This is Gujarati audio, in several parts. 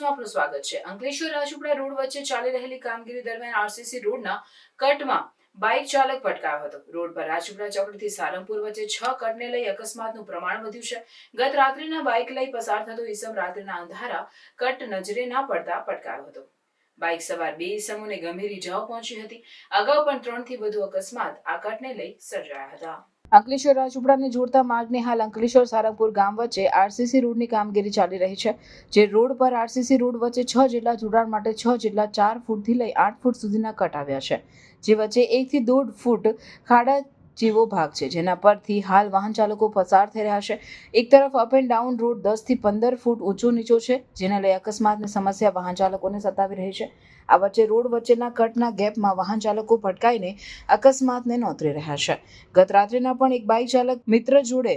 આપનું સ્વાગત છે. અંકલેશ્વર રાજુપડા રોડ વચ્ચે ચાલી રહેલી કામગીરી દરમિયાન આરસીસી રોડના કટમાં બાઇક ચાલક પટકાયો હતો. રોડ પર રાજુપડા ચોકડીથી સારંગપુર વચ્ચે છ કટને લઈ અકસ્માતનું પ્રમાણ વધ્યું છે. ગત રાત્રિના બાઇક લઈ પસાર થતો ઈસમ રાત્રિના અંધારા કટ નજરે ના પડતા પટકાયો હતો. બાઇક સવાર બે ઈસમોને ગંભીર ઇજાઓ પહોંચી હતી. અગાઉ પણ ત્રણથી વધુ અકસ્માત આ કટને લઈ સર્જાયા હતા. અંકલેશ્વર રાજુપડાને જોડતા માર્ગને હાલ અંકલેશ્વર સારંગપુર ગામ વચ્ચે આરસીસી રોડની કામગીરી ચાલી રહી છે, જે રોડ પર આરસીસી રોડ વચ્ચે છ જેટલા જોડાણ માટે છ જેટલા ચાર ફૂટથી લઈ આઠ ફૂટ સુધીના કટ આવ્યા છે, જે વચ્ચે એકથી દોઢ ફૂટ ખાડા જેવો ભાગ છે. જેના પરથી હાલ વાહન ચાલકો પસાર થઈ રહ્યા છે. એક તરફ અપ એન્ડ ડાઉન રોડ દસથી પંદર ફૂટ ઊંચો નીચો છે, જેને લઈ અકસ્માતની સમસ્યા વાહન ચાલકોને સતાવી રહી છે. આ વચ્ચે રોડ વચ્ચેના કટના ગેપમાં વાહન ચાલકો ભટકાઈને અકસ્માતને નોતરી રહ્યા છે. ગત રાત્રિના પણ એક બાઇક ચાલક મિત્ર જોડે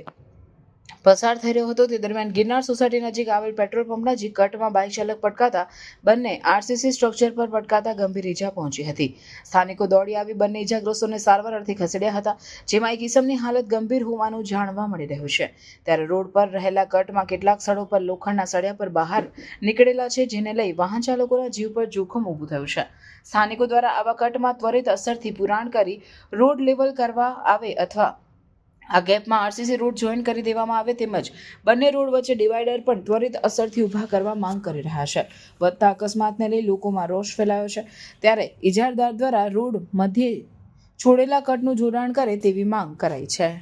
પસાર થઈ રહ્યો હતો. તે દરમિયાન ગિરનાર સોસાયટી નજીક આવેલ પેટ્રોલ પંપ નજીક કટમાં બાઇક ચાલક પટકાતા બંને આરસીસી સ્ટ્રક્ચર પર પટકાતા ગંભીર ઈજા પહોંચી હતી. સ્થાનિકો દોડી આવી બંને ઈજાગ્રસ્તોને સારવાર અર્થે ખસેડ્યા હતા, જેમાં એક ઇસમની હાલત ગંભીર હોવાનું જાણવા મળી રહ્યું છે. ત્યારે રોડ પર રહેલા કટમાં કેટલાક સ્થળો પર લોખંડના સળિયા પર બહાર નીકળેલા છે, જેને લઈ વાહન ચાલકોના જીવ પર જોખમ ઊભું થયું છે. સ્થાનિકો દ્વારા આવા કટમાં ત્વરિત અસરથી પુરાણ કરી રોડ લેવલ કરવા આવે અથવા આ ગેપમાં આરસીસી રોડ જોઈન કરી દેવામાં આવે તેમજ બંને રોડ વચ્ચે ડિવાઈડર પણ ત્વરિત અસરથી ઊભા કરવા માંગ કરી રહ્યા છે. વધતા અકસ્માતને લઈ લોકોમાં રોષ ફેલાયો છે. ત્યારે ઇજારદાર દ્વારા રોડ મધ્યે છોડેલા કટનું જોડાણ કરે તેવી માંગ કરાઈ છે.